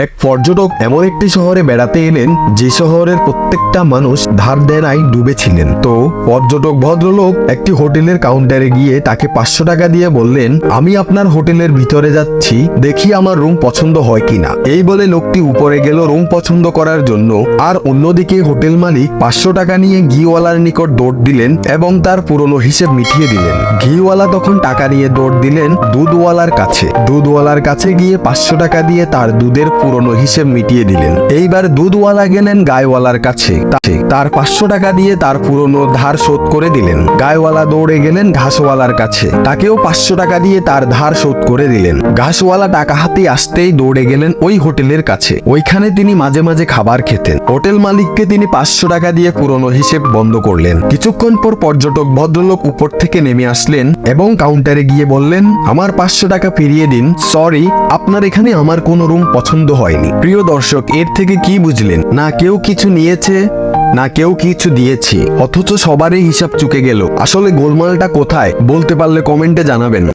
এক পর্যটক এমন একটি শহরে বেড়াতে এলেন, যে শহরের প্রত্যেকটা মানুষ ধার দেনায় ডুবেছিলেন। তো পর্যটক ভদ্রলোক একটি হোটেলের কাউন্টারে গিয়ে তাকে পাঁচশো টাকা দিয়ে বললেন, আমি আপনার হোটেলের ভিতরে যাচ্ছি, দেখি আমার রুম পছন্দ হয় কিনা। এই বলে লোকটি উপরে গেল রুম পছন্দ করার জন্য, আর অন্যদিকে হোটেল মালিক পাঁচশো টাকা নিয়ে ঘিওয়ালার নিকট দৌড় দিলেন এবং তার পুরনো হিসেব মিটিয়ে দিলেন। ঘিওয়ালা তখন টাকা নিয়ে দৌড় দিলেন দুধওয়ালার কাছে। দুধওয়ালার কাছে গিয়ে পাঁচশো টাকা দিয়ে তার দুধের পুরনো হিসেব মিটিয়ে দিলেন। এইবার দুধওয়ালা গেলেন গায়েওয়ালার কাছে। তার পাঁচশো টাকা দিয়ে তার পুরনো ধার শোধ করে দিলেন। গায়ওয়ালা দৌড়ে গেলেন ঘাসওয়ালার কাছে। তাকেও পাঁচশো টাকা দিয়ে তার ধার শোধ করে দিলেন। ঘাসওয়ালা টাকা হাতে আসতেই দৌড়ে গেলেন ওই হোটেলের কাছে। ওইখানে তিনি মাঝে মাঝে খাবার খেতেন। হোটেল মালিককে তিনি পাঁচশো টাকা দিয়ে পুরনো হিসেব বন্ধ করলেন। কিছুক্ষণ পর পর্যটক ভদ্রলোক উপর থেকে নেমে আসলেন এবং কাউন্টারে গিয়ে বললেন, আমার পাঁচশো টাকা ফিরিয়ে দিন। সরি, আপনার এখানে আমার কোনো রুম পছন্দ হয়নি। প্রিয় দর্শক, এর থেকে কি বুঝলেন? না কেউ কিছু নিয়েছে, না কেউ কিছু দিয়েছে, অথচ সবারই হিসাব চুকে গেল। আসলে গোলমালটা কোথায়? বলতে পারলে কমেন্টে জানাবেন।